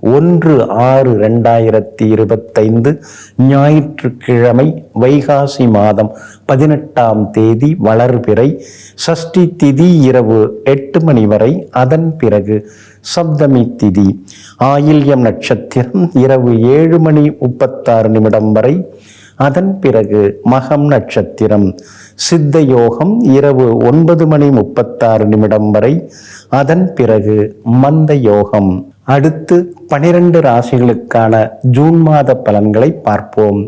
ஒன்று ஆறு ரெண்டாயிரத்தி இருபத்தைந்து ஞாயிற்றுக்கிழமை வைகாசி மாதம் பதினெட்டாம் தேதி வளர்பிறை சஷ்டி திதி இரவு எட்டு மணி வரை அதன் பிறகு சப்தமி திதி. ஆயில்யம் நட்சத்திரம் இரவு ஏழு மணி முப்பத்தாறு நிமிடம் வரை அதன் பிறகு மகம் நட்சத்திரம். சித்த யோகம் இரவு ஒன்பது மணி முப்பத்தாறு நிமிடம் வரை அதன் பிறகு மந்த யோகம். அடுத்து பனிரெண்டு ராசிகளுக்கான ஜூன் மாத பலன்களை பார்ப்போம்.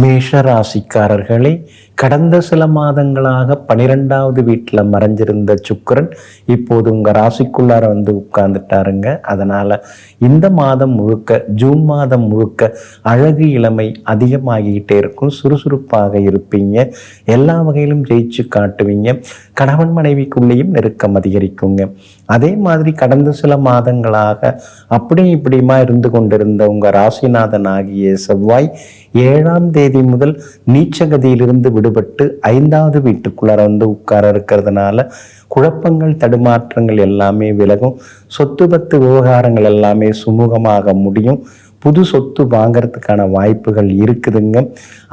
மேஷ ராசிக்காரர்களே கடந்த சில மாதங்களாக பனிரெண்டாவது வீட்டில் மறைஞ்சிருந்த சுக்கரன் இப்போது உங்கள் ராசிக்குள்ளார வந்து உட்கார்ந்துட்டாருங்க. அதனால் இந்த மாதம் முழுக்க ஜூன் மாதம் முழுக்க அழகு இளமை அதிகமாகிக்கிட்டே இருக்கும். சுறுசுறுப்பாக இருப்பீங்க. எல்லா வகையிலும் ஜெயிச்சு காட்டுவீங்க. கணவன் மனைவிக்குள்ளேயும் நெருக்கம் அதிகரிக்குங்க. அதே மாதிரி கடந்த சில மாதங்களாக அப்படி இப்படியுமா இருந்து கொண்டிருந்த உங்கள் ராசிநாதன் ஆகிய செவ்வாய் ஏழாம் தேதி முதல் நீச்சகதியிலிருந்து விடுபட்டு ஐந்தாவது வீட்டுக்குள்ளார வந்து உட்கார இருக்கிறதுனால குழப்பங்கள் தடுமாற்றங்கள் எல்லாமே விலகும். சொத்து பத்து விவகாரங்கள் எல்லாமே சுமூகமாக முடியும். புது சொத்து வாங்கறதுக்கான வாய்ப்புகள் இருக்குதுங்க.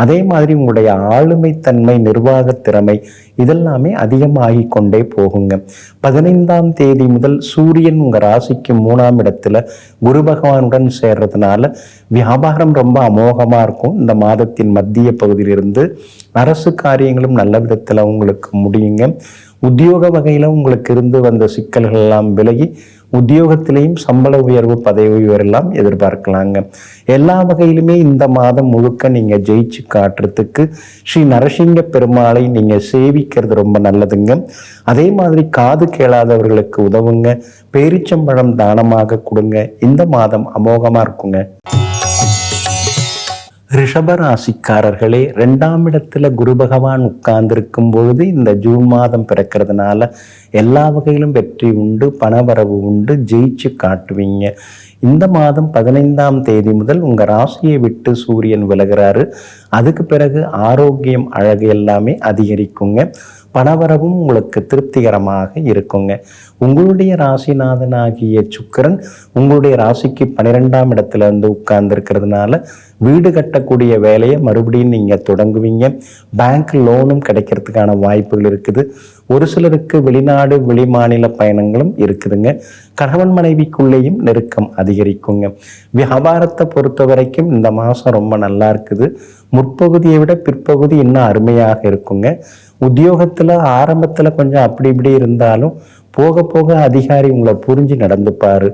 அதே மாதிரி உங்களுடைய ஆளுமை தன்மை நிர்வாக திறமை இதெல்லாமே அதிகமாகி கொண்டே போகுங்க. பதினைந்தாம் தேதி முதல் சூரியன் உங்கள் ராசிக்கு மூணாம் இடத்துல குரு பகவானுடன் சேர்றதுனால வியாபாரம் ரொம்ப அமோகமாக இருக்கும். இந்த மாதத்தின் மத்திய பகுதியிலிருந்து அரசு காரியங்களும் நல்ல விதத்தில் உங்களுக்கு முடியுங்க. உத்தியோக வகையில் உங்களுக்கு இருந்து வந்த சிக்கல்கள் எல்லாம் விலகி உத்தியோகத்திலையும் சம்பள உயர்வு பதவி உயர்வெல்லாம் எதிர்பார்க்கலாங்க. எல்லா வகையிலுமே இந்த மாதம் முழுக்க நீங்கள் ஜெயிச்சு காட்டுறதுக்கு ஸ்ரீ நரசிங்க பெருமாளை நீங்கள் சேவிக்கிறது ரொம்ப நல்லதுங்க. அதே மாதிரி காது கேளாதவர்களுக்கு உதவுங்க. பேரிச்சம்பழம் தானமாக கொடுங்க. இந்த மாதம் அமோகமாக இருக்குங்க. ரிஷபராசிக்காரர்களே ரெண்டாம் இடத்துல குரு பகவான் உட்கார்ந்திருக்கும் பொழுது இந்த ஜூன் மாதம் பிறக்கிறதுனால எல்லா வகையிலும் வெற்றி உண்டு பணவரவு உண்டு ஜெயிச்சு காட்டுவீங்க. இந்த மாதம் பதினைந்தாம் தேதி முதல் உங்கள் ராசியை விட்டு சூரியன் விலகிறாரு. அதுக்கு பிறகு ஆரோக்கியம் அழகு எல்லாமே அதிகரிக்குங்க. பணவரவும் உங்களுக்கு திருப்திகரமாக இருக்குங்க. உங்களுடைய ராசிநாதனாகிய சுக்கிரன் உங்களுடைய ராசிக்கு பன்னிரெண்டாம் இடத்துல இருந்து உட்கார்ந்துருக்கிறதுனால வீடு கட்டக்கூடிய வேலையை மறுபடியும் நீங்கள் தொடங்குவீங்க. பேங்க் லோனும் கிடைக்கிறதுக்கான வாய்ப்புகள் இருக்குது. ஒரு சிலருக்கு வெளிநாடு வெளிமாநில பயணங்களும் இருக்குதுங்க. கணவன் மனைவிக்குள்ளேயும் நெருக்கம் அதிகரிக்குங்க. வியாபாரத்தை பொறுத்த வரைக்கும் இந்த மாதம் ரொம்ப நல்லா இருக்குது. முற்பகுதியை விட பிற்பகுதி இன்னும் அருமையாக இருக்குங்க. உத்தியோகத்தில் ஆரம்பத்தில் கொஞ்சம் அப்படி இப்படி இருந்தாலும் போக போக அதிகாரி உங்களை புரிஞ்சு நடந்துப்பார்.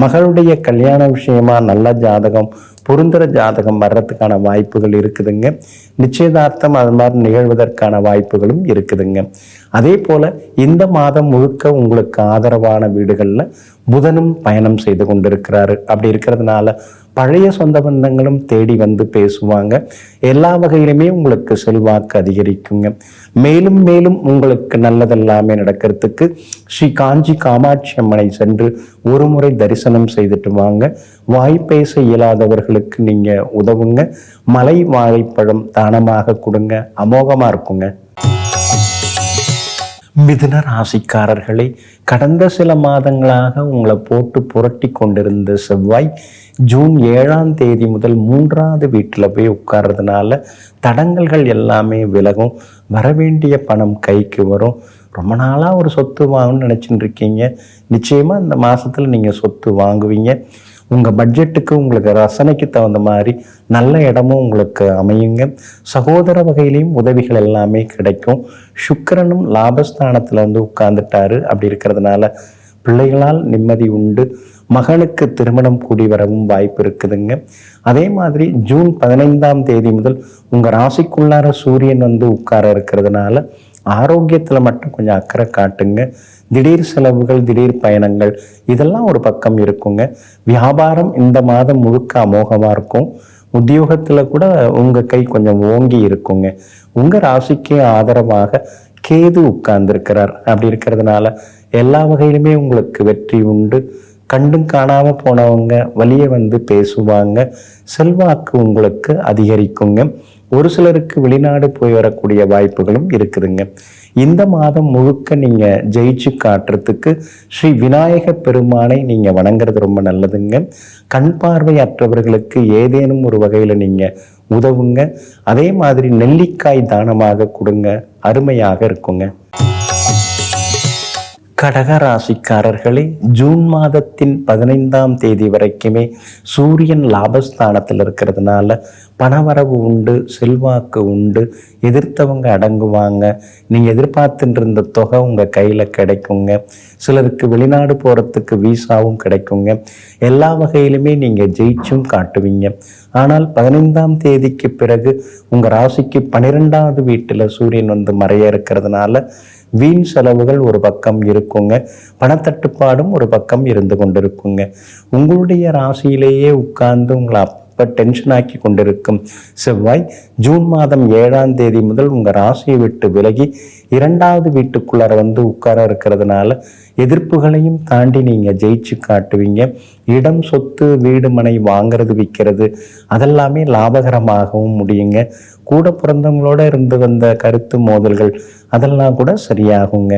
மகளுடைய கல்யாண விஷயமா நல்ல ஜாதகம் பொருந்துற ஜாதகம் வர்றதுக்கான வாய்ப்புகள் இருக்குதுங்க. நிச்சயதார்த்தம் அது மாதிரி நிகழ்வதற்கான வாய்ப்புகளும் இருக்குதுங்க. அதே போல இந்த மாதம் முழுக்க உங்களுக்கு ஆதரவான வீடுகளில் புதனும் பயணம் செய்து கொண்டிருக்கிறாரு. அப்படி இருக்கிறதுனால பழைய சொந்த பந்தங்களும் தேடி வந்து பேசுவாங்க. எல்லா வகையிலுமே உங்களுக்கு செல்வாக்கு அதிகரிக்குங்க. மேலும் மேலும் உங்களுக்கு நல்லதெல்லாமே நடக்கிறதுக்கு ஸ்ரீ காஞ்சி காமாட்சி அம்மனை சென்று ஒரு முறை தரிசனம் செய்துட்டு வாங்க. வாய் பேச இயலாதவர்களுக்கு நீங்க உதவுங்க. மலை வாழைப்பழம் தானமாக கொடுங்க. அமோகமா இருக்குங்க. மிதுன ராசிக்காரர்களே கடந்த சில மாதங்களாக உங்களை போட்டு புரட்டி கொண்டிருந்த செவ்வாய் ஜூன் ஏழாம் தேதி முதல் மூன்றாவது வீட்டில் போய் உட்கார்றதுனால தடங்கல்கள் எல்லாமே விலகும். வரவேண்டிய பணம் கைக்கு வரும். ரொம்ப நாளாக ஒரு சொத்து வாங்கணும்னு நினச்சிட்டு இருக்கீங்க. நிச்சயமாக இந்த மாதத்தில் நீங்கள் சொத்து வாங்குவீங்க. உங்கள் பட்ஜெட்டுக்கு உங்களுக்கு ரசனைக்கு தகுந்த மாதிரி நல்ல இடமும் உங்களுக்கு அமையுங்க. சகோதர வகையிலையும் உதவிகள் எல்லாமே கிடைக்கும். சுக்கரனும் லாபஸ்தானத்தில் வந்து உட்கார்ந்துட்டாரு. அப்படி இருக்கிறதுனால பிள்ளைகளால் நிம்மதி உண்டு. மகனுக்கு திருமணம் கூடி வரவும் வாய்ப்பு இருக்குதுங்க. அதே மாதிரி ஜூன் பதினைந்தாம் தேதி முதல் உங்கள் ராசிக்குள்ளார சூரியன் வந்து உட்கார இருக்கிறதுனால ஆரோக்கியத்தில் மட்டும் கொஞ்சம் அக்கறை காட்டுங்க. திடீர் செலவுகள் திடீர் பயணங்கள் இதெல்லாம் ஒரு பக்கம் இருக்குங்க. வியாபாரம் இந்த மாதம் முழுக்க அமோகமாக இருக்கும். உத்தியோகத்தில் கூட உங்கள் கை கொஞ்சம் ஓங்கி இருக்குங்க. உங்கள் ராசிக்கு ஆதரவாக கேது உட்கார்ந்துருக்கிறார். அப்படி இருக்கிறதுனால எல்லா வகையிலுமே உங்களுக்கு வெற்றி உண்டு. கண்டும் காணாமல் போனவங்க வழியே வந்து பேசுவாங்க. செல்வாக்கு உங்களுக்கு அதிகரிக்குங்க. ஒரு சிலருக்கு வெளிநாடு போய் வரக்கூடிய வாய்ப்புகளும் இருக்குதுங்க. இந்த மாதம் முழுக்க நீங்க ஜெயிச்சு காட்டுறதுக்கு ஸ்ரீ விநாயக பெருமானை நீங்க வணங்குறது ரொம்ப நல்லதுங்க. கண் பார்வை அற்றவர்களுக்கு ஏதேனும் ஒரு வகையில நீங்க உதவுங்க. அதே மாதிரி நெல்லிக்காய் தானமாக கொடுங்க. அருமையாக இருக்குங்க. கடக ராசிக்காரர்களே ஜூன் மாதத்தின் பதினைந்தாம் தேதி வரைக்குமே சூரியன் லாபஸ்தானத்தில் இருக்கிறதுனால பணவரவு உண்டு செல்வாக்கு உண்டு எதிர்த்தவங்க அடங்குவாங்க. நீங்கள் எதிர்பார்த்துட்டு இருந்த தொகை உங்கள் கையில் கிடைக்குங்க. சிலருக்கு வெளிநாடு போகிறதுக்கு வீசாவும் கிடைக்குங்க. எல்லா வகையிலுமே நீங்கள் ஜெயிச்சும் காட்டுவீங்க. ஆனால் பதினைந்தாம் தேதிக்கு பிறகு உங்கள் ராசிக்கு பன்னிரெண்டாவது வீட்டில் சூரியன் வந்து மறைய இருக்கிறதுனால வீண் செலவுகள் ஒரு பக்கம் இருக்குங்க. பணத்தட்டுப்பாடும் ஒரு பக்கம் இருந்து கொண்டிருக்குங்க. உங்களுடைய ராசியிலேயே உட்கார்ந்து உங்களை அப்போ டென்ஷன் ஆக்கி கொண்டிருக்கும் செவ்வாய் ஜூன் மாதம் ஏழாம் தேதி முதல் உங்கள் ராசியை விட்டு விலகி இரண்டாவது வீட்டுக்குள்ளார வந்து உட்கார இருக்கிறதுனால எதிர்ப்புகளையும் தாண்டி நீங்கள் ஜெயிச்சு காட்டுவீங்க. இடம் சொத்து வீடு மனை வாங்கிறது விற்கிறது அதெல்லாமே லாபகரமாகவும் முடியுங்க. கூட பிறந்தவங்களோட இருந்து வந்த கருத்து மோதல்கள் அதெல்லாம் கூட சரியாகுங்க.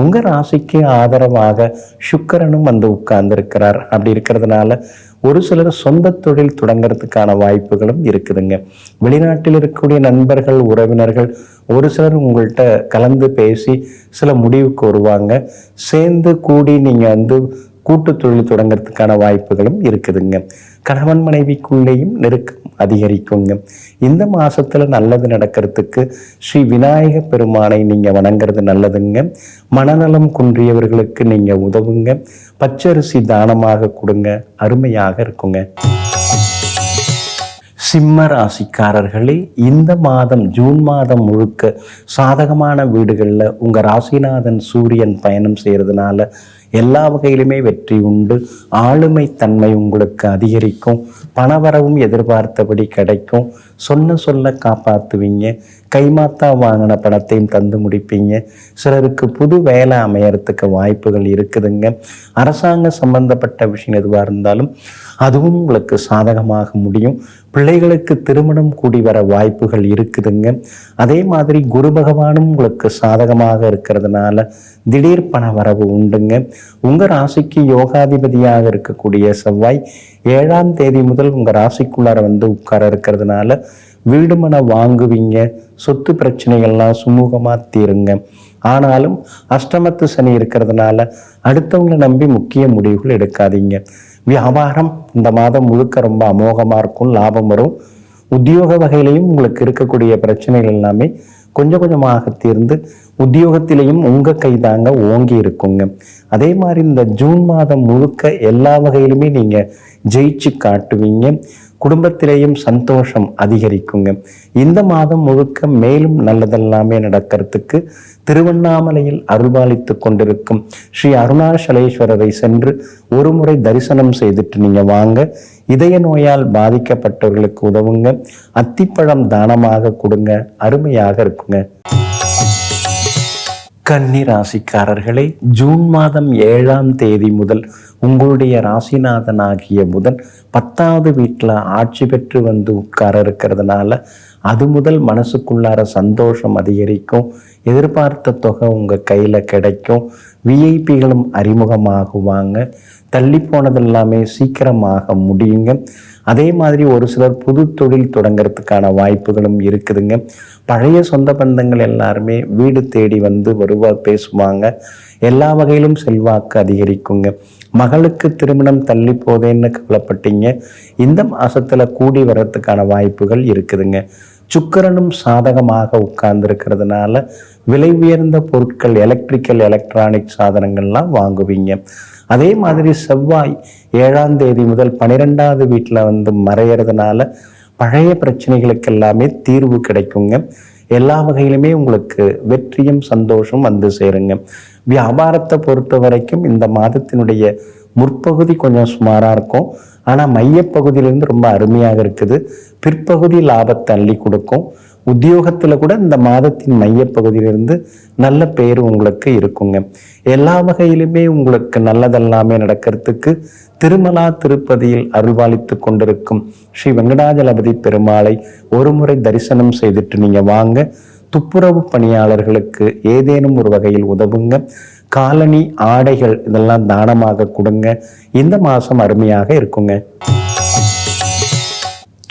உங்கள் ராசிக்கு ஆதரவாக சுக்கரனும் வந்து உட்கார்ந்துருக்கிறார். அப்படி இருக்கிறதுனால ஒரு சிலர் சொந்த தொழில் தொடங்கிறதுக்கான வாய்ப்புகளும் இருக்குதுங்க. வெளிநாட்டில் இருக்கக்கூடிய நண்பர்கள் உறவினர்கள் ஒரு சிலர் உங்கள்கிட்ட கலந்து பேசி சில முடிவுக்கு வருவாங்க. சேர்ந்து கூடி நீங்கள் வந்து கூட்டு தொழில் தொடங்கிறதுக்கான வாய்ப்புகளும் இருக்குதுங்க. கணவன் மனைவிக்குள்ளேயும் நெருக்கம் அதிகரிக்குங்க. இந்த மாசத்துல நல்லது நடக்கிறதுக்கு ஸ்ரீ விநாயக பெருமானை நீங்க வணங்குறது நல்லதுங்க. மனநலம் குன்றியவர்களுக்கு நீங்க உதவுங்க. பச்சரிசி தானமாக கொடுங்க. அருமையாக இருக்குங்க. சிம்ம ராசிக்காரர்களே இந்த மாதம் ஜூன் மாதம் முழுக்க சாதகமான வீடுகளில் உங்கள் ராசிநாதன் சூரியன் பயணம் செய்கிறதுனால எல்லா வகையிலுமே வெற்றி உண்டு. ஆளுமை தன்மை உங்களுக்கு அதிகரிக்கும். பணவரவும் எதிர்பார்த்தபடி கிடைக்கும். சொன்ன சொல்ல காப்பாற்றுவீங்க கைமாத்தா வாங்கின பணத்தையும் தந்து முடிப்பீங்க. சிலருக்கு புது வேலை அமையறதுக்கு வாய்ப்புகள் இருக்குதுங்க. அரசாங்க சம்பந்தப்பட்ட விஷயம் எதுவாக இருந்தாலும் அதுவும் உங்களுக்கு சாதகமாக முடியும். பிள்ளைகளுக்கு திருமணம் கூடி வர வாய்ப்புகள் இருக்குதுங்க. அதே மாதிரி குரு பகவானும் உங்களுக்கு சாதகமாக இருக்கிறதுனால திடீர் பண வரவு உண்டுங்க. உங்கள் ராசிக்கு யோகாதிபதியாக இருக்கக்கூடிய செவ்வாய் ஏழாம் தேதி முதல் உங்கள் ராசிக்குள்ளார வந்து உட்கார இருக்கிறதுனால வீடு மனை வாங்குவீங்க. சொத்து பிரச்சனைகள்லாம் சுமூகமாக தீருங்க. ஆனாலும் அஷ்டமத்து சனி இருக்கிறதுனால அடுத்தவங்களை நம்பி முக்கிய முடிவுகள் எடுக்காதீங்க. வியாபாரம் இந்த மாதம் முழுக்க ரொம்ப அமோகமாக இருக்கும் லாபம் வரும். உத்தியோக வகையிலையும் உங்களுக்கு இருக்கக்கூடிய பிரச்சனைகள் எல்லாமே கொஞ்சம் கொஞ்சமாக தீர்ந்து உத்தியோகத்திலையும் உங்கள் கைதாங்க ஓங்கி இருக்குங்க. அதே மாதிரி இந்த ஜூன் மாதம் முழுக்க எல்லா வகையிலுமே நீங்கள் ஜெயிச்சு காட்டுவீங்க. குடும்பத்திலேயும் சந்தோஷம் அதிகரிக்குங்க. இந்த மாதம் முழுக்க மேலும் நல்லதெல்லாமே நடக்கிறதுக்கு திருவண்ணாமலையில் அருள்பாலித்து கொண்டிருக்கும் ஸ்ரீ அருணாசலேஸ்வரரை சென்று ஒரு முறை தரிசனம் செய்துட்டு நீங்க வாங்க. இதய நோயால் பாதிக்கப்பட்டவர்களுக்கு உதவுங்க. அத்திப்பழம் தானமாக கொடுங்க. அருமையாக இருக்குங்க. கன்னி ராசிக்காரர்களை ஜூன் மாதம் ஏழாம் தேதி முதல் உங்களுடைய ராசிநாதன் ஆகிய புதன் பத்தாவது வீட்டில் ஆட்சி பெற்று வந்து உட்கார இருக்கிறதுனால அது முதல் மனசுக்குள்ளார சந்தோஷம் அதிகரிக்கும். எதிர்பார்த்த தொகை உங்கள் கையில் கிடைக்கும். விஐபிகளும் அறிமுகமாகுவாங்க. தள்ளி போனதெல்லாமே சீக்கிரமாக முடியுங்க. அதே மாதிரி ஒரு சிலர் புது தொழில் தொடங்கிறதுக்கான வாய்ப்புகளும் இருக்குதுங்க. பழைய சொந்த பந்தங்கள் எல்லாருமே வீடு தேடி வந்து வருவா பேசுவாங்க. எல்லா வகையிலும் செல்வாக்கு அதிகரிக்குங்க. மகளுக்கு திருமணம் தள்ளி போதேன்னு கவலைப்பட்டீங்க. இந்த மாசத்துல கூடி வர்றதுக்கான வாய்ப்புகள் இருக்குதுங்க. சுக்கரனும் சாதகமாக உட்கார்ந்துருக்கிறதுனால விலை உயர்ந்த பொருட்கள் எலக்ட்ரிக்கல் எலக்ட்ரானிக் சாதனங்கள்லாம் வாங்குவீங்க. அதே மாதிரி செவ்வாய் ஏழாம் தேதி முதல் பன்னிரெண்டாவது வீட்டில் வந்து மறையிறதுனால பழைய பிரச்சனைகளுக்கு எல்லாமே தீர்வு கிடைக்குங்க. எல்லா வகையிலுமே உங்களுக்கு வெற்றியும் சந்தோஷம் வந்து சேருங்க. வியாபாரத்தை பொறுத்த வரைக்கும் இந்த மாதத்தினுடைய முற்பகுதி கொஞ்சம் சுமாராக இருக்கும். ஆனால் மையப்பகுதியிலேருந்து ரொம்ப அருமையாக இருக்குது. பிற்பகுதி லாபத்தை அள்ளி கொடுக்கும். உத்தியோகத்தில் கூட இந்த மாதத்தின் மையப்பகுதியிலிருந்து நல்ல பேர் உங்களுக்கு இருக்குங்க. எல்லா வகையிலுமே உங்களுக்கு நல்லதெல்லாமே நடக்கிறதுக்கு திருமலா திருப்பதியில் அருள்வாளித்து கொண்டிருக்கும் ஸ்ரீ வெங்கடாஜலபதி பெருமாளை ஒரு முறை தரிசனம் செய்துட்டு நீங்கள் வாங்க. துப்புரவு பணியாளர்களுக்கு ஏதேனும் ஒரு வகையில் உதவுங்க. காலனி ஆடைகள் இதெல்லாம் தானமாக கொடுங்க. இந்த மாதம் அருமையாக இருக்குங்க.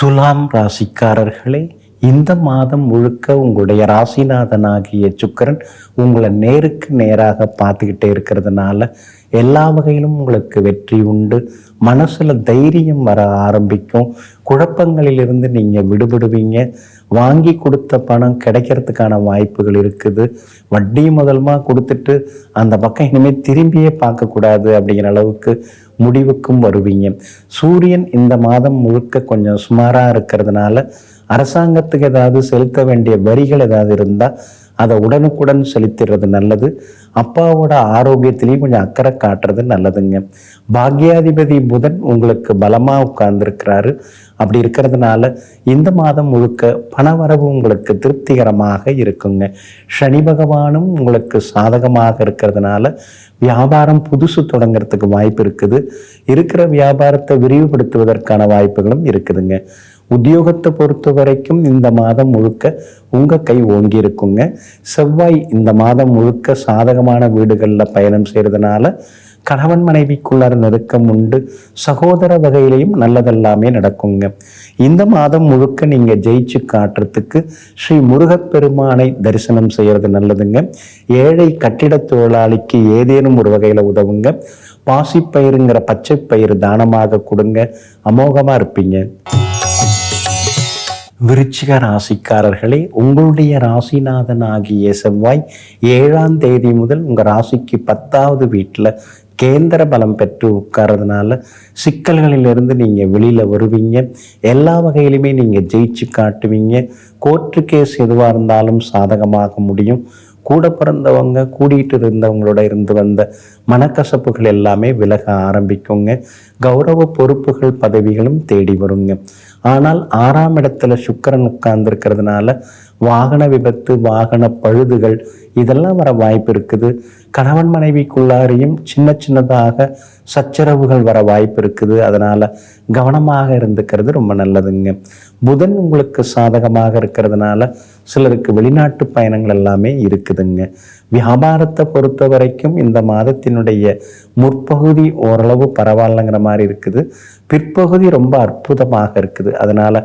துலாம் ராசிக்காரர்களே இந்த மாதம் முழுக்க உங்களுடைய ராசிநாதனாகிய சுக்கரன் உங்களை நேருக்கு நேராக பார்த்துக்கிட்டே இருக்கிறதுனால எல்லா வகையிலும் உங்களுக்கு வெற்றி உண்டு. மனசில் தைரியம் வர ஆரம்பிக்கும். குழப்பங்களிலிருந்து நீங்கள் விடுபடுவீங்க. வாங்கி கொடுத்த பணம் கிடைக்கிறதுக்கான வாய்ப்புகள் இருக்குது. வட்டி முதல்மா கொடுத்துட்டு அந்த பக்கம் இனிமேல் திரும்பியே பார்க்கக்கூடாது அப்படிங்கிற அளவுக்கு முடிவுக்கும் வருவீங்க. சூரியன் இந்த மாதம் முழுக்க கொஞ்சம் சுமாராக இருக்கிறதுனால அரசாங்கத்துக்கு ஏதாவது செலுத்த வேண்டிய வரிகள் ஏதாவது இருந்தால் அதை உடனுக்குடன் செலுத்திடுறது நல்லது. அப்பாவோட ஆரோக்கியத்திலையும் கொஞ்சம் அக்கறை காட்டுறது நல்லதுங்க. பாக்யாதிபதி புதன் உங்களுக்கு பலமாக உட்கார்ந்துருக்கிறாரு. அப்படி இருக்கிறதுனால இந்த மாதம் முழுக்க பணவரவு உங்களுக்கு திருப்திகரமாக இருக்குங்க. சனி பகவானும் உங்களுக்கு சாதகமாக இருக்கிறதுனால வியாபாரம் புதுசு தொடங்கிறதுக்கு வாய்ப்பு இருக்குது. இருக்கிற வியாபாரத்தை விரிவுபடுத்துவதற்கான வாய்ப்புகளும் இருக்குதுங்க. உத்தியோகத்தை பொறுத்த வரைக்கும் இந்த மாதம் முழுக்க உங்கள் கை ஓங்கி இருக்குங்க. செவ்வாய் இந்த மாதம் முழுக்க சாதகமான வீடுகளில் பயணம் செய்கிறதுனால கணவன் மனைவிக்குள்ளார நெருக்கம் உண்டு. சகோதர வகையிலையும் நல்லதெல்லாமே நடக்குங்க. இந்த மாதம் முழுக்க நீங்கள் ஜெயிச்சு காட்டுறதுக்கு ஸ்ரீ முருகப்பெருமானை தரிசனம் செய்கிறது நல்லதுங்க. ஏழை கட்டிட தொழிலாளிக்கு ஏதேனும் ஒரு வகையில் உதவுங்க. பாசிப்பயிருங்கிற பச்சை பயிர் தானமாக கொடுங்க. அமோகமாக இருப்பீங்க. விருச்சிக ராசிக்காரர்களே உங்களுடைய ராசிநாதன் ஆகிய செவ்வாய் ஏழாம் தேதி முதல் உங்கள் ராசிக்கு பத்தாவது வீட்டில் கேந்திர பலம் பெற்று உட்கார்றதுனால சிக்கல்களிலிருந்து நீங்கள் வெளியில் வருவீங்க. எல்லா வகையிலுமே நீங்கள் ஜெயிச்சு காட்டுவீங்க. கோர்ட்டு கேஸ் எதுவாக இருந்தாலும் சாதகமாக முடியும். கூட பிறந்தவங்க கூடிட்டு இருந்தவங்களோட இருந்து வந்த மனக்கசப்புகள் எல்லாமே விலக ஆரம்பிக்குங்க. கௌரவ பொறுப்புகள் பதவிகளும் தேடி வருங்க. ஆனால் ஆறாம் இடத்துல சுக்கரன் உட்கார்ந்துருக்கிறதுனால வாகன விபத்து வாகன பழுதுகள் இதெல்லாம் வர வாய்ப்பு இருக்குது. கணவன் மனைவிக்குள்ளாரையும் சின்ன சின்னதாக சச்சரவுகள் வர வாய்ப்பு இருக்குது. அதனால் கவனமாக இருந்துக்கிறது ரொம்ப நல்லதுங்க. புதன் உங்களுக்கு சாதகமாக இருக்கிறதுனால சிலருக்கு வெளிநாட்டு பயணங்கள் எல்லாமே இருக்குதுங்க. வியாபாரத்தை பொறுத்த வரைக்கும் இந்த மாதத்தினுடைய முற்பகுதி ஓரளவு பரவாயில்லைங்கிற மாதிரி இருக்குது. பிற்பகுதி ரொம்ப அற்புதமாக இருக்குது. அதனால்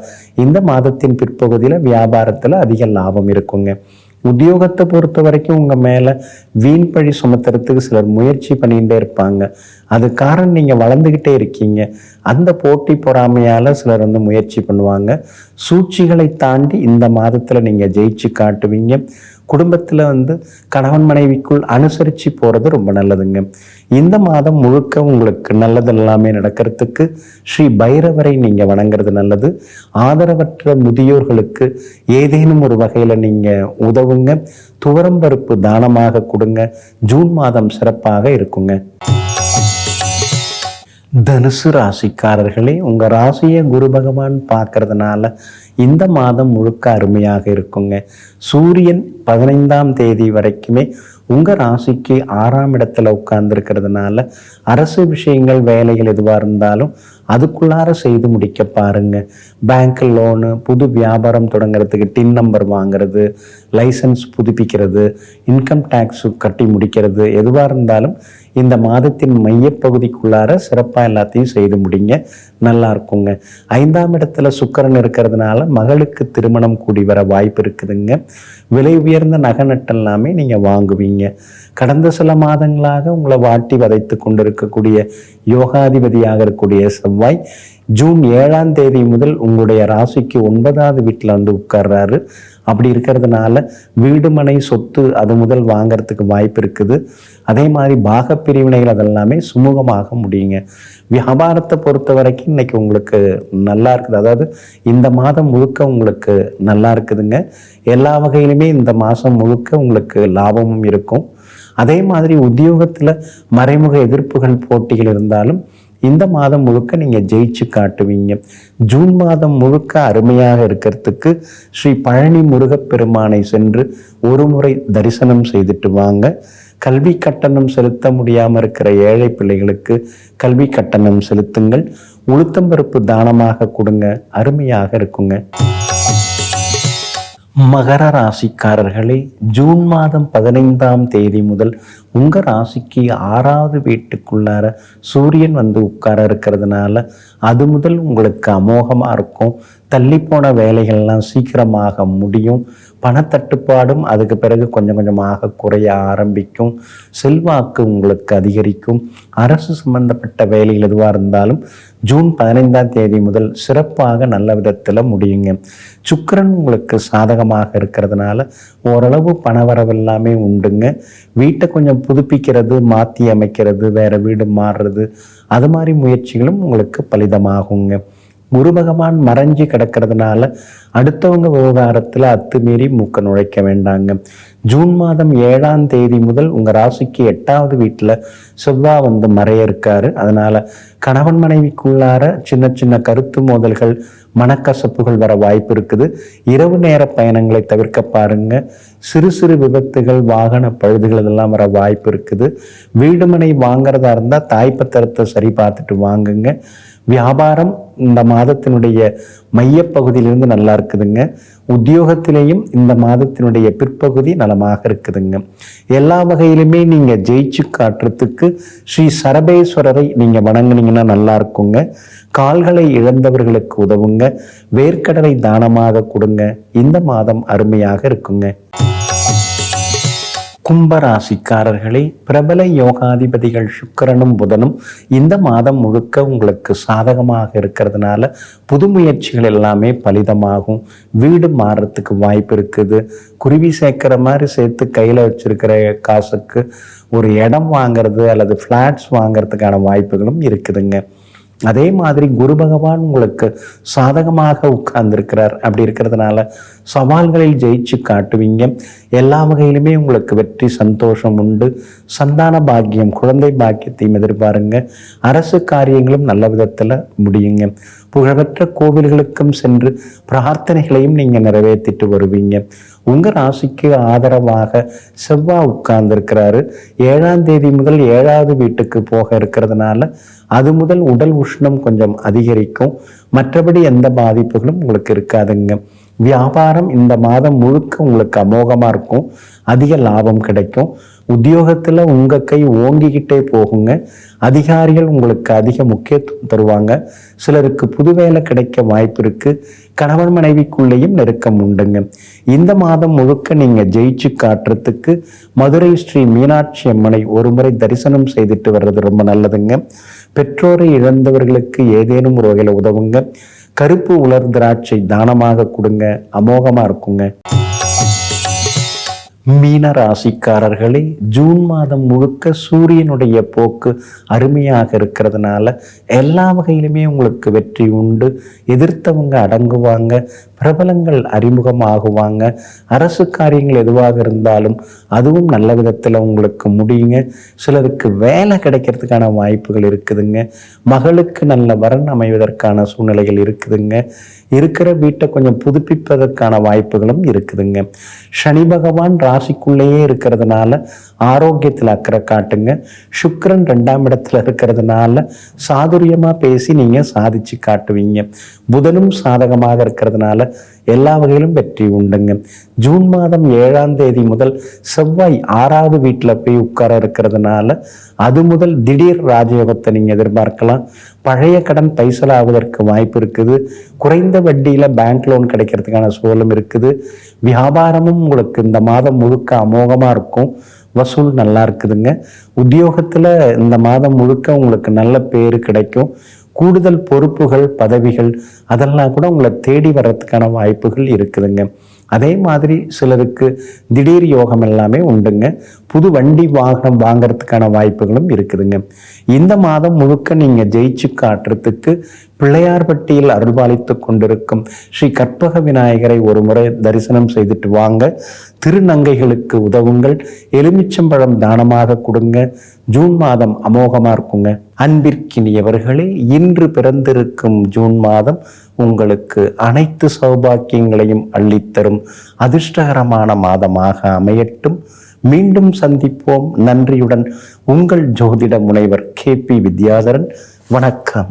இந்த மாதத்தின் பிற்பகுதியில் வியாபாரத்தில் அதிக லாபம் இருக்குங்க. உத்தியோகத்தை பொறுத்த வரைக்கும் உங்கள் மேலே வீண் பழி சுமத்துறதுக்கு சிலர் முயற்சி பண்ணிகிட்டே இருப்பாங்க. அது காரணம் நீங்கள் வளர்ந்துக்கிட்டே இருக்கீங்க. அந்த போட்டி பொறாமையால் சிலர் வந்து முயற்சி பண்ணுவாங்க. சூழ்ச்சிகளை தாண்டி இந்த மாதத்தில் நீங்கள் ஜெயிச்சு காட்டுவீங்க. குடும்பத்தில் வந்து கணவன் மனைவிக்குள் அனுசரித்து போகிறது ரொம்ப நல்லதுங்க. இந்த மாதம் முழுக்க உங்களுக்கு நல்லது எல்லாமே நடக்கிறதுக்கு ஸ்ரீ பைரவரை நீங்கள் வணங்குறது நல்லது. ஆதரவற்ற முதியோர்களுக்கு ஏதேனும் ஒரு வகையில் நீங்கள் உதவுங்க. துவரம்பருப்பு தானமாக கொடுங்க. ஜூன் மாதம் சிறப்பாக இருக்குங்க. தனுசு ராசிக்காரர்களே உங்கள் ராசியை குரு பகவான் பார்க்கறதுனால இந்த மாதம் முழுக்க அருமையாக இருக்குங்க. சூரியன் பதினைந்தாம் தேதி வரைக்குமே உங்கள் ராசிக்கு ஆறாம் இடத்துல உட்கார்ந்துருக்கிறதுனால அரசு விஷயங்கள் வேலைகள் எதுவாக இருந்தாலும் அதுக்குள்ளார செய்து முடிக்க பாருங்க. பேங்க் லோனு புது வியாபாரம் தொடங்குறதுக்கு டின் நம்பர் வாங்குறது லைசன்ஸ் புதுப்பிக்கிறது இன்கம் டேக்ஸு கட்டி முடிக்கிறது எதுவாக இருந்தாலும் இந்த மாதத்தின் மையப்பகுதிக்குள்ளார சிறப்பாக எல்லாத்தையும் செய்து முடிங்க. நல்லா இருக்குங்க. ஐந்தாம் இடத்துல சுக்கரன் இருக்கிறதுனால மகளுக்கு திருமணம் கூடி வர வாய்ப்பு இருக்குதுங்க. விலை உயர்ந்த நகை நட்டெல்லாமே நீங்கள் வாங்குவீங்க. கடந்த சில மாதங்களாக உங்களை வாட்டி வதைத்து கொண்டிருக்கக்கூடிய யோகாதிபதியாக இருக்கக்கூடிய செவ்வாய் ஜூன் ஏழாம் தேதி முதல் உங்களுடைய ராசிக்கு ஒன்பதாவது வீட்டில் வந்து உட்கார்றாரு. அப்படி இருக்கிறதுனால வீடு மனை சொத்து அது முதல் வாங்கிறதுக்கு வாய்ப்பு இருக்குது. அதே மாதிரி பாக பிரிவினைகள் அதெல்லாமே சுமூகமாக முடியுங்க. வியாபாரத்தை பொறுத்த வரைக்கும் இன்னைக்கு உங்களுக்கு நல்லா இருக்குது. அதாவது இந்த மாதம் முழுக்க உங்களுக்கு நல்லா இருக்குதுங்க. எல்லா வகையிலுமே இந்த மாதம் முழுக்க உங்களுக்கு லாபமும் இருக்கும். அதே மாதிரி உத்தியோகத்தில் மறைமுக எதிர்ப்புகள் போட்டிகள் இருந்தாலும் இந்த மாதம் முழுக்க நீங்கள் ஜெயிச்சு காட்டுவீங்க. ஜூன் மாதம் முழுக்க அருமையாக இருக்கிறதுக்கு ஸ்ரீ பழனி முருகப்பெருமானை சென்று ஒரு முறை தரிசனம் செய்துட்டு வாங்க. கல்வி கட்டணம் செலுத்த முடியாமல் இருக்கிற ஏழை பிள்ளைகளுக்கு கல்வி கட்டணம் செலுத்துங்கள். உளுத்தம்பருப்பு தானமாக கொடுங்க. அருமையாக இருக்குங்க. மகர ராசிக்காரர்களே ஜூன் மாதம் பதினைந்தாம் தேதி முதல் உங்கள் ராசிக்கு ஆறாவது வீட்டுக்குள்ளார சூரியன் வந்து உட்கார இருக்கிறதுனால அது முதல் உங்களுக்கு அமோகமாக இருக்கும். தள்ளி போன வேலைகள்லாம் சீக்கிரமாக முடியும். பணத்தட்டுப்பாடும் அதுக்கு பிறகு கொஞ்சம் கொஞ்சமாக குறைய ஆரம்பிக்கும். செல்வாக்கு உங்களுக்கு அதிகரிக்கும். அரசு சம்பந்தப்பட்ட வேலைகள் எதுவாக இருந்தாலும் ஜூன் பதினைந்தாம் தேதி முதல் சிறப்பாக நல்ல விதத்தில் முடியுங்க. சுக்கரன் உங்களுக்கு சாதகமாக இருக்கிறதுனால ஓரளவு பணவரவு எல்லாமே உண்டுங்க. வீட்டை கொஞ்சம் புதுப்பிக்கிறது மாற்றி அமைக்கிறது வேறு வீடு மாறுறது அது மாதிரி முயற்சிகளும் உங்களுக்கு பலிதமாகுங்க. குரு பகவான் மறைஞ்சு கிடக்கிறதுனால அடுத்தவங்க விவகாரத்தில் அத்துமீறி மூக்க நுழைக்க வேண்டாங்க. ஜூன் மாதம் ஏழாம் தேதி முதல் உங்கள் ராசிக்கு எட்டாவது வீட்டில் செவ்வாய் வந்து மறைய இருக்காரு அதனால் கணவன் மனைவிக்குள்ளார சின்ன சின்ன கருத்து மோதல்கள் மனக்கசப்புகள் வர வாய்ப்பு இருக்குது. இரவு நேர பயணங்களை தவிர்க்க பாருங்க. சிறு சிறு விபத்துகள் வாகன பழுதுகள் இதெல்லாம் வர வாய்ப்பு இருக்குது. வீடுமனை வாங்குறதா இருந்தால் தாய்ப்பத்திரத்தை சரி பார்த்துட்டு வாங்குங்க. வியாபாரம் இந்த மாதத்தினுடைய மையப்பகுதியிலிருந்து நல்லா இருக்குதுங்க. உத்தியோகத்திலேயும் இந்த மாதத்தினுடைய பிற்பகுதி நலமாக இருக்குதுங்க. எல்லா வகையிலுமே நீங்கள் ஜெயிச்சு காட்டுறதுக்கு ஸ்ரீ சரபேஸ்வரரை நீங்கள் வணங்குனீங்கன்னா நல்லா இருக்குங்க. கால்களை இழந்தவர்களுக்கு உதவுங்க. வேர்க்கடலை தானமாக கொடுங்க. இந்த மாதம் அருமையாக இருக்குங்க. கும்பராசிக்காரர்களே பிரபல யோகாதிபதிகள் சுக்கரனும் புதனும் இந்த மாதம் முழுக்க உங்களுக்கு சாதகமாக இருக்கிறதுனால புது முயற்சிகள் எல்லாமே பலிதமாகும். வீடு மாறுறதுக்கு வாய்ப்பு இருக்குது. குருவி சேர்க்கிற மாதிரி சேர்த்து கையில் வச்சிருக்கிற காசுக்கு ஒரு இடம் வாங்குறது அல்லது ஃப்ளாட்ஸ் வாங்குறதுக்கான வாய்ப்புகளும் இருக்குதுங்க. அதே மாதிரி குரு பகவான் உங்களுக்கு சாதகமாக உட்கார்ந்துருக்கிறார். அப்படி இருக்கிறதுனால சவால்களில் ஜெயிச்சு காட்டுவீங்க. எல்லா வகையிலுமே உங்களுக்கு வெற்றி சந்தோஷம் உண்டு. சந்தான பாக்கியம் குழந்தை பாக்கியத்தையும் எதிர்பாருங்க. அரசு காரியங்களும் நல்ல விதத்தில் முடியுங்க. புகழ்பெற்ற கோவில்களுக்கும் சென்று பிரார்த்தனைகளையும் நீங்கள் நிறைவேற்றிட்டு வருவீங்க. உங்கள் ராசிக்கு ஆதரவாக செவ்வாய் உட்கார்ந்துருக்கிறாரு. ஏழாம் தேதி முதல் ஏழாவது வீட்டுக்கு போக இருக்கிறதுனால அது முதல் உடல் உஷ்ணம் கொஞ்சம் அதிகரிக்கும். மற்றபடி எந்த பாதிப்புகளும் உங்களுக்கு இருக்காதுங்க. வியாபாரம் இந்த மாதம் முழுக்க உங்களுக்கு அமோகமாக இருக்கும். அதிக லாபம் கிடைக்கும். உத்தியோகத்தில் உங்கள் கை ஓங்கிக்கிட்டே போகுங்க. அதிகாரிகள் உங்களுக்கு அதிக முக்கியத்துவம் தருவாங்க. சிலருக்கு புது வேலை கிடைக்க வாய்ப்பு இருக்குது கணவன் மனைவிக்குள்ளேயும் நெருக்கம் உண்டுங்க. இந்த மாதம் முழுக்க நீங்கள் ஜெயிச்சு காட்டுறதுக்கு மதுரை ஸ்ரீ மீனாட்சி அம்மனை ஒரு முறை தரிசனம் செய்துட்டு வர்றது ரொம்ப நல்லதுங்க. பெற்றோரை இழந்தவர்களுக்கு ஏதேனும் ஒரு வகையில் உதவுங்க. கருப்பு உலர் திராட்சை தானமாக கொடுங்க. அமோகமாக இருக்குங்க. மீன ராசிக்காரர்களே ஜூன் மாதம் முழுக்க சூரியனுடைய போக்கு அருமையாக இருக்கிறதுனால எல்லா வகையிலுமே உங்களுக்கு வெற்றி உண்டு. எதிர்த்தவங்க அடங்குவாங்க பிரபலங்கள் அறிமுகமாகுவாங்க. அரசு காரியங்கள் எதுவாக இருந்தாலும் அதுவும் நல்ல விதத்தில் உங்களுக்கு முடியுங்க. சிலருக்கு வேலை கிடைக்கிறதுக்கான வாய்ப்புகள் இருக்குதுங்க. மகளுக்கு நல்ல வரன் அமைவதற்கான சூழ்நிலைகள் இருக்குதுங்க. இருக்கிற வீட்டை கொஞ்சம் புதுப்பிப்பதற்கான வாய்ப்புகளும் இருக்குதுங்க. சனி பகவான் ராசிக்குள்ளேயே இருக்கிறதுனால ஆரோக்கியத்தில் அக்கறை காட்டுங்க. சுக்கரன் ரெண்டாம் இடத்துல இருக்கிறதுனால சாதுரியமாக பேசி நீங்கள் சாதிச்சு காட்டுவீங்க. புதனும் சாதகமாக இருக்கிறதுனால எல்லா வகையிலும் வெற்றி உண்டுங்க. ஜூன் மாதம் ஏழாம் தேதி முதல் செவ்வாய் ஆறாவது வீட்டில் போய் உட்கார இருக்கிறதுனால அது முதல் திடீர் ராஜயோகத்தை நீங்கள் எதிர்பார்க்கலாம். பழைய கடன் பைசலாவதற்கு வாய்ப்பு இருக்குது. குறைந்த வட்டியில் பேங்க் லோன் கிடைக்கிறதுக்கான சூழலும் இருக்குது. வியாபாரமும் உங்களுக்கு இந்த மாதம் முழுக்க அமோகமாக இருக்கும். வசூல் நல்லா இருக்குதுங்க. உத்தியோகத்தில் இந்த மாதம் முழுக்க உங்களுக்கு நல்ல பேர் கிடைக்கும். கூடுதல் பொறுப்புகள் பதவிகள் அதெல்லாம் கூட உங்களை தேடி வர்றதுக்கான வாய்ப்புகள் இருக்குதுங்க. அதே மாதிரி சிலருக்கு திடீர் யோகம் எல்லாமே உண்டுங்க. புது வண்டி வாகனம் வாங்கிறதுக்கான வாய்ப்புகளும் இருக்குதுங்க. இந்த மாதம் முழுக்க நீங்கள் ஜெயிச்சு காட்டுறதுக்கு பிள்ளையார்பட்டியில் அருள்பாலித்துக் கொண்டிருக்கும் ஸ்ரீ கற்பக விநாயகரை ஒரு முறை தரிசனம் செய்துட்டு வாங்க. திருநங்கைகளுக்கு உதவுங்கள். எலுமிச்சம்பழம் தானமாக கொடுங்க. ஜூன் மாதம் அமோகமாக இருக்குங்க. அன்பிற்கினியவர்களே இன்று பிறந்திருக்கும் ஜூன் மாதம் உங்களுக்கு அனைத்து சௌபாக்கியங்களையும் அள்ளித்தரும். அதிர்ஷ்டகரமான மாதமாக அமையட்டும். மீண்டும் சந்திப்போம். நன்றியுடன் உங்கள் ஜோதிட முனைவர் கே பி வித்யாதரன். வணக்கம்.